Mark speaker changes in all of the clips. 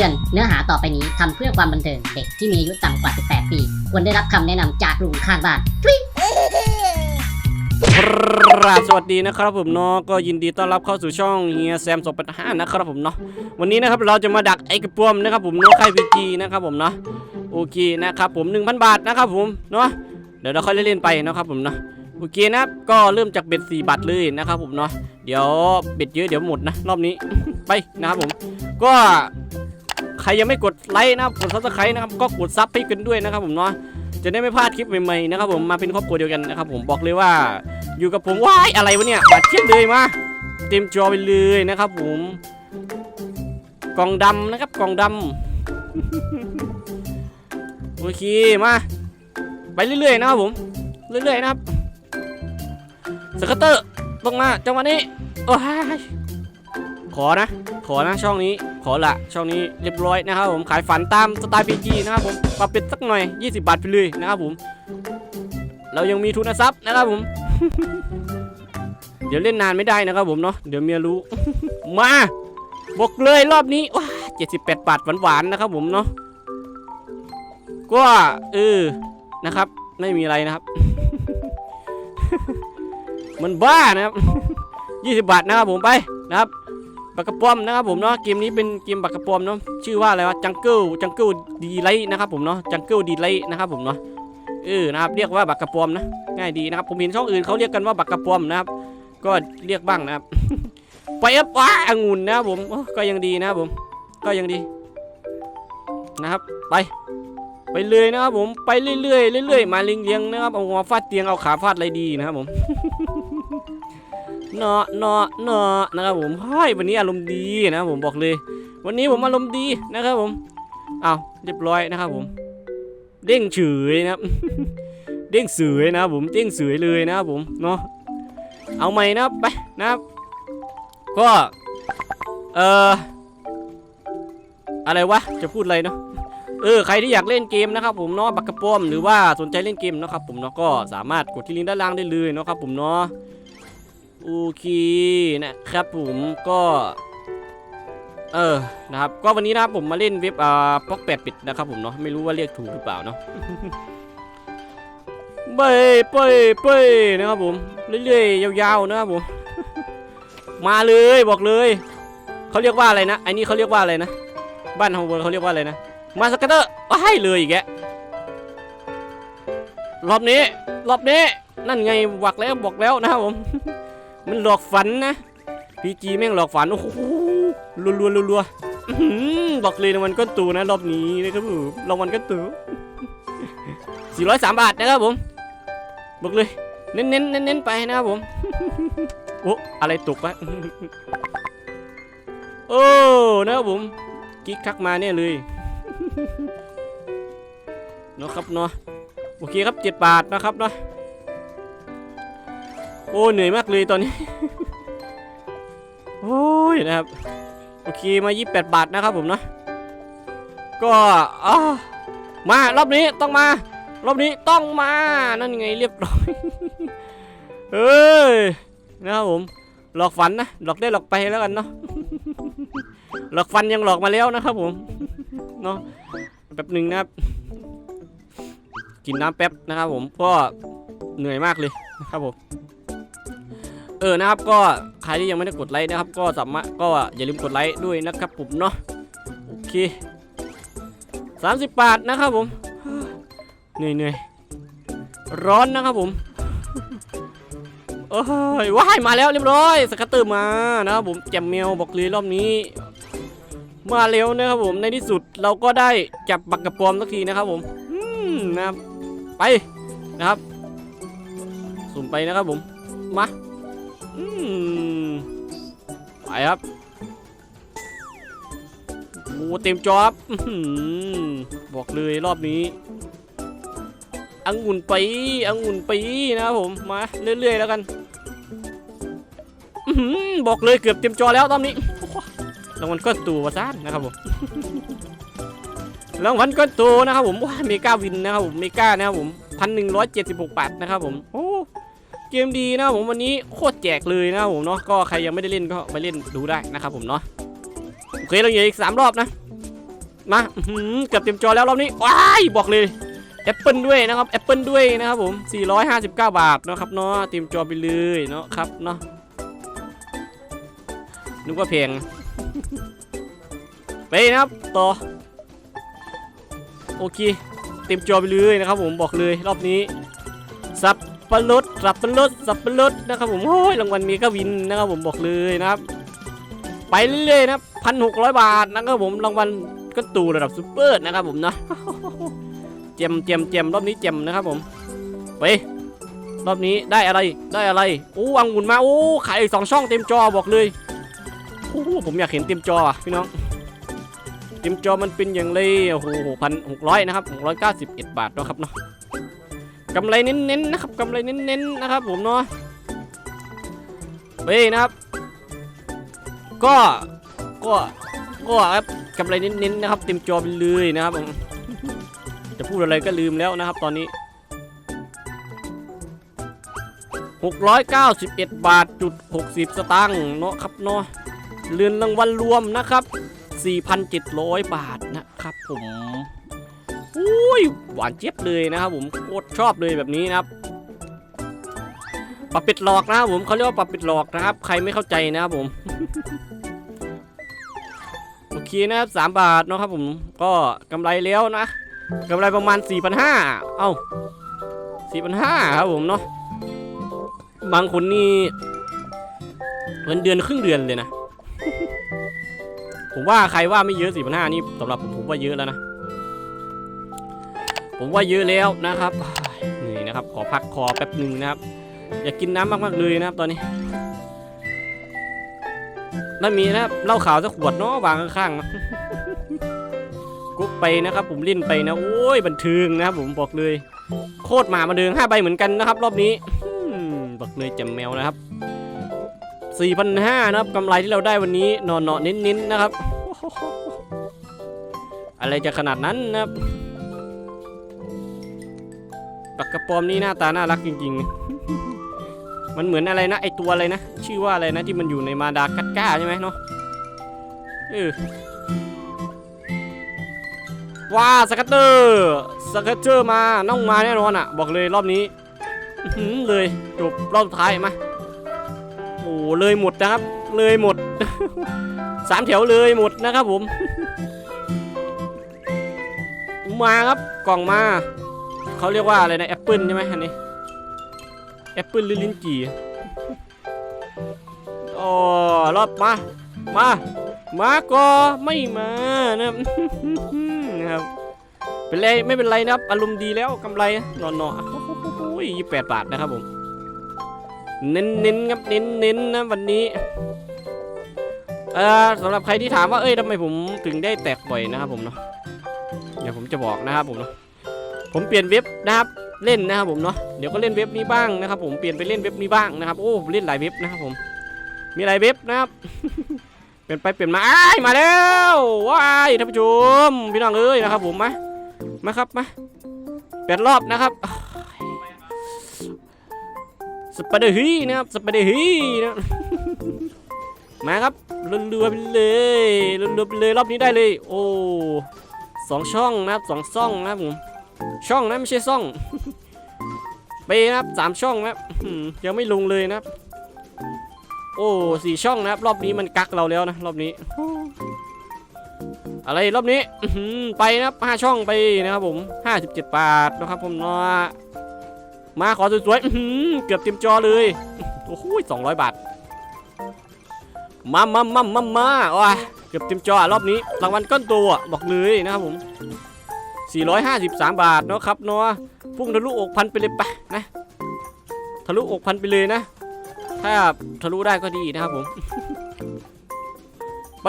Speaker 1: ตือน เนื้อหาต่อไปนี้ทำเพื่อความบันเทิงเด็กที่มีอายุต่ำกว่า 18 ปี ควรได้รับคำแนะนำจากลุงข้างบ้าน
Speaker 2: ครับสวัสดีนะครับผมเนาะก็ยินดีต้อนรับเข้าสู่ช่องเฮียแซมสปัห้านะครับผมเนาะวันนี้นะครับเราจะมาดักไอ้กระปวมนะครับผมเนาะค่ายพีจีนะครับผมเนาะโอเคนะครับผม 1,000 บาทนะครับผมเนาะเดี๋ยวเราค่อยเล่นไปนะครับผมเนาะโอเคนะก็เริ่มจากเบ็ด4บาทเลยนะครับผมเนาะเดี๋ยวเบ็ดเยอะเดี๋ยวหมดนะรอบนี้ไปนะครับผม ก็ ใครยังไม่กดไลค์นะครับกดซับสไครต์นะครับก็กดซับให้กันด้วยนะครับผมเนาะจะได้ไม่พลาดคลิปใหม่ๆนะครับผมมาเป็นครอบครัวเดียวกันนะครับผมบอกเลยว่าอยู่กับผมว้ายอะไรวะเนี่ยบาดเจ็บเลยมาเต็มจอไปเลยนะครับผมกล่องดำนะครับกล่องดำโอเคมาไปเรื่อยๆนะครับผมเรื่อยๆนะครับสกัตเตอร์ต้องมาจังหวะนี้โอ้ยขอนะ อนะช่องนี้ขอละช่องนี้เรียบร้อยนะครับผมขายฝันตามสไตล์พีจีนะครับผมปรับเป็นสักหน่อย 20 บาทไปเลยนะครับผม เรายังมีทุนทรัพย์นะครับผม เดี๋ยวเล่นนานไม่ได้นะครับผมเนาะเดี๋ยวเมียรู้ มาบอกเลยรอบนี้ว้า78 บาทหวานๆนะครับผมเนาะก็เออนะครับ ไม่มีอะไรนะครับ มันบ้านะครับ 20 บาทนะครับผมไปนะครับ บักกระป้อมนะครับผมเนาะเกมนี้เป็นเกมบักกระป้อมเนาะชื่อว่าอะไรวะจังเกิลจังเกิลดีไลท์นะครับผมเนาะจังเกิลดีไลท์นะครับผมเนาะเออนะครับเรียกว่าบักกระป้อมนะง่ายดีนะครับผมเห็นช่องอื่นเขาเรียกกันว่าบักกระป้อมนะครับ ก็เรียกบ้างนะครับไปเอฟว้าองุ่นนะครับผมก็ยังดีนะครับผม ก็ยังดีนะครับไป ไปเลยนะครับผมไปเรื่อยๆเรื่อยๆมาเลี้ยงๆนะครับเอาหัวฟาดเตียงเอาขาฟาดอะไรดีนะครับผม เนาะเนาะเนาะนะครับผมเฮ้ยวันนี้อารมณ์ดีนะครับผมบอกเลย วันนี้ผมอารมณ์ดีนะครับผมเอาเรียบร้อยนะครับผม เด้งเฉยนะครับเด้งเสยนะผมเด้งเสยเลยนะครับผมเนาะเอาใหม่นะไปนะครับก็เอ่ออะไรวะจะพูดอะไรเนาะเออใครที่อยากเล่นเกมนะครับผมเนาะบักกระป้อมหรือว่าสนใจเล่นเกมนะครับผมเนาะก็สามารถกดที่ลิงก์ด้านล่างได้เลยเนาะครับผมเนาะ โอเคนะครับผมก็เออ นะครับ ก็วันนี้นะครับผมมาเล่นเว็บอ่าป๊อกแปดปิดนะครับผมเนาะ ไม่รู้ว่าเรียกถูกหรือเปล่าเนาะเป้ยเป้ยเป้ยนะครับผม เรื่อยๆ ยาวๆ นะครับผม มาเลยบอกเลย เขาเรียกว่าอะไรนะไอ้นี่เขาเรียกว่าอะไรนะ บ้านฮาวเวิร์ดเขาเรียกว่าอะไรนะ มาสกัตเตอร์ว้ายเลยอีกแกรอบนี้ รอบนี้ นั่นไงบอกแล้วบอกแล้วนะครับผม มันหลอกฝันนะพีจีแม่งหลอกฝัน โอ้โหรัวรัวรัวรัวๆบอกเลยรางวัลก้นตูนะรอบนี้นะครับผมรางวัลก้นตู403 บาทนะครับผม บอกเลย เน้นเน้นเน้นเน้นๆไปนะครับผม โอ้อะไรตกวะโอ้นะครับผม กิ๊กทักมาเนี่ยเลยเนาะครับเนาะ โอเคครับเจ็ดบาทนะครับเนาะ โอ้เหนื่อยมากเลยตอนนี้ โอ้ยนะครับ โอเคมา 28 บาทนะครับผมเนาะก็อ้ามารอบนี้ต้องมารอบนี้ต้องมานั่นไงเรียบร้อยเอ้ยนะครับผมหลอกฝันนะหลอกได้หลอกไปแล้วกันเนาะหลอกฟันยังหลอกมาแล้วนะครับผมเนาะแป๊บหนึ่งนะครับ กินน้ำแป๊บนะครับผมเพราะเหนื่อยมากเลยนะครับผม เออนะครับก็ใครที่ยังไม่ได้กดไลค์นะครับ ก็สามารถก็อย่าลืมกดไลค์ด้วยนะครับผมเนาะโอเคสามสิบบาทนะครับผมเหนื่อยเหนื่อยร้อนนะครับผมโอ้ยว้ายมาแล้วเรียบร้อยสกัตเตอร์มานะครับผมแจมเมลบอกเลยรอบนี้ มาเร็วนะครับผมในที่สุดเราก็ได้จับบักกระปอมสักทีนะครับผมนะครับไปนะครับ สุ่มไปนะครับผมมา อืมไปครับโอ้เต็มจอบบอกเลยรอบนี้อังุ่นปีองุ่นปีนะครับผมมาเรื่อยๆแล้วกันบอกเลยเกือบเต็มจอแล้วตอนนี้รางวัลก้อนตูวะซ่านนะครับผมรางวัลก้อนตูนะครับผมว้าเมกาวินนะครับผมเมกานะครับผมพันหนึ่งร้อยเจ็ดสิบหกบาทนะครับผมโอ้ เกมดีนะผมวันนี้โคตรแจกเลยนะผมเนาะก็ใครยังไม่ได้เล่นก็ไปเล่นดูได้นะครับผมเนาะโอเคเราเหลืออีกสามรอบนะมาเกือบเต็มจอแล้วรอบนี้ว้ายบอกเลยแอปเปิลด้วยนะครับแอปเปิลด้วยนะครับผม 459 บาทนะครับเนาะเต็มจอไปเลยเนาะครับเนาะนึกว่าแพงไปนะครับต่อโอเคเต็มจอไปเลยนะครับผมบอกเลยรอบนี้สับ ปะรดสับปะรดสับปะรดนะครับผมโอ้ยรางวัลมีก็วินนะครับผมบอกเลยนะครับ ไปเรื่อยๆนะครับพันหกร้อยบาทนะครับผมรางวัลก็ตูระดับซูเปอร์นะครับผมเนาะเจมเจมเจมรอบนี้เจมนะครับผมไปรอบนี้ได้อะไรได้อะไรโอ้อังุ่นมาโอ้ขายอีกสองช่องเต็มจอบอกเลยโอ้ผมอยากเห็นเต็มจออะพี่น้องเต็มจอมันเป็นอย่างไรโอ้โหพันหกร้อยนะครับหกร้อยเก้าสิบเอ็ดบาทนะครับเนาะ กำไรเน้นๆนะครับกำไรเน้นๆนะครับผมเนาะเฮ้ยนะครับ ก็ก็ก็ครับกำไรเน้นๆนะครับเต็มจอไปเลยนะครับผมจะพูดอะไรก็ลืมแล้วนะครับตอนนี้ 691 บาทจุด60 สตางค์เนาะครับเนาะเรือนรางวัลรวมนะครับ 4,700 บาทนะครับผม อุ้ยหวานเจี๊ยบเลยนะครับผมโคตรชอบเลยแบบนี้นะครับปรับปิดหลอกนะครับผมเขาเรียกว่าปรับปิดหลอกนะครับ ใครไม่เข้าใจนะครับผมโอเคนะครับสามบาทเนาะครับผมก็กำไรแล้วนะกำไรประมาณ4,500เอ้า4,500ครับผมเนาะบางคนนี่เงินเดือนครึ่งเดือนเลยนะ ผมว่าใครว่าไม่เยอะ4,500นี่สำหรับผมผมว่าเยอะแล้วนะ ผมว่าเยอะแล้วนะครับเหนื่อยนะครับ ขอพักคอแป๊บหนึ่งนะครับ อยากกินน้ำมากๆเลยนะครับตอนนี้น่ามีนะครับเหล้าขาวสักขวดเนาะวางข้างๆนะกุ๊กไปนะครับ ผมเล่นไปนะโอ้ยบันเทิงนะครับผมบอกเลย โคตรหมามาเดิงห้าใบเหมือนกันนะครับ รอบนี้บอกเลยแจมแมวนะครับ4,500นะครับกำไรที่เราได้วันนี้นอนเนาะเน้นๆนะครับ อะไรจะขนาดนั้นนะครับ ปักกระปอมนี่หน้าตาน่ารักจริงๆ มันเหมือนอะไรนะไอตัวอะไรนะ ชื่อว่าอะไรนะที่มันอยู่ในมาดากัสกาใช่ไหมเนาะเออว้าสกัตเตอร์สกัตเตอร์มาน้องมาแน่นอนอะ บอกเลยรอบนี้เลยจบรอบท้ายมาโอ้เลยหมดนะครับ เลยหมดสามแถวเลยหมดนะครับผม มาครับกล่องมา เขาเรียกว่าอะไรนะแอปเปิลใช่ไหมอันนี้แอปเปิลหรือลิ้นจี่โอ้รอบมา มามาก็ไม่มานะครับนะครับเป็นไรไม่เป็นไรนะครับอารมณ์ดีแล้วกำไรนอนๆโอ้ยยี่แปดบาทนะครับผม เน้นเน้นครับเน้นเน้นนะวันนี้เอ่อสำหรับใครที่ถามว่าเอ้ยทำไมผมถึงได้แตกบ่อยนะครับผมเนาะเดี๋ยวผมจะบอกนะครับผมเนาะ ผมเปลี่ยนเว็บนะครับเล่นนะครับผมเนาะเดี๋ยวก็เล่นเว็บนี้บ้างนะครับ ผมเปลี่ยนไปเล่นเว็บนี้บ้างนะครับโอ้เล่นหลายเว็บนะครับผมมีหลายเว็บนะครับเปลี่ยนไปเปลี่ยนมาอ้ายมาแล้วว้ายท่านผู้ชมพี่น้องเอ้ยนะครับ ผมมามาครับมาเปลี่ยนรอบนะครับสไปเดอร์ฮีนะครับสไปเดอร์ฮีนะมาครับรัวไปเลยรัวไปเลยรอบนี้ได้เลย โอ้สองช่องนะครับสองช่องนะครับผม ช่องนะไม่ใช่ซ่องไปนะครับสามช่องนะครับยังไม่ลงเลยนะครับ โอ้สี่ช่องนะครับ รอบนี้มันกักเราแล้วนะรอบนี้ อะไรรอบนี้ไปนะครับห้าช่องไปนะครับผมห้าสิบเจ็ดบาทนะครับผมเนาะมาขอสวยๆเกือบเต็มจอเลยโอ้โหสองร้อยบาทมามามามามาว้าเกือบเต็มจอรอบนี้รางวัลก้อนตอะบอกเลยนะครับผม 453 บาทเนาะครับเนาะพุ่งทะลุอกพันไปเลยปะนะทะลุอกพันไปเลยนะ ถ้าทะลุได้ก็ดีนะครับผมไป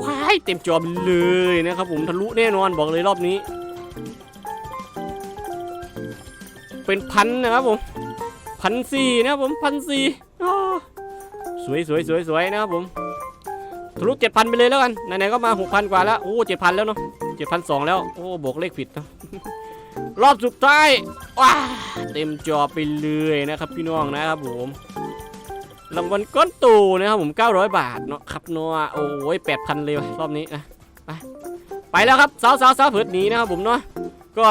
Speaker 2: ว้ายเต็มจอไปเลยนะครับผมทะลุแน่นอนบอกเลยรอบนี้ เป็นพันนะครับผมพันสี่นะครับผมพันสี่อ้อสวยสวยสวยสวยนะครับผมทะลุเจ็ดพันไปเลยแล้วกันไหนๆก็มาหกพันกว่าแล้วโอ้เจ็ดพันแล้วเนาะ เจ็ดพันสองแล้ว โอ้บวกเลขผิดนะ รอบสุดท้ายว้าเต็มจอไปเลยนะครับพี่น้องนะครับผมรางวัลก้อนตูนะครับผม900 บาทเนาะครับนัวโอ้ย8,000เลยรอบนี้นะไปไปแล้วครับสาวสาวสาวเผิดหนีนะครับผมเนาะก็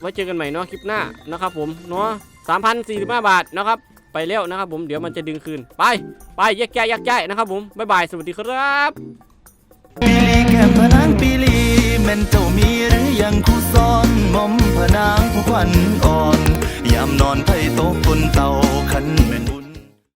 Speaker 2: ไว้เจอกันใหม่เนาะคลิปหน้านะครับผมเนาะสามพับาทนะครับไปแล้วนะครับผมเดี๋ยวมันจะดึงคืน ไป ไปแยกแยกแยกแยกนะครับผมบ๊ายบายสวัสดีครับ
Speaker 3: แม่นเจ้ามีหรือยังคู่ซ้อนมอมผนางผู้ควันอ่อน ยามนอนไผ่โต๊ะบนเตาขันแม่น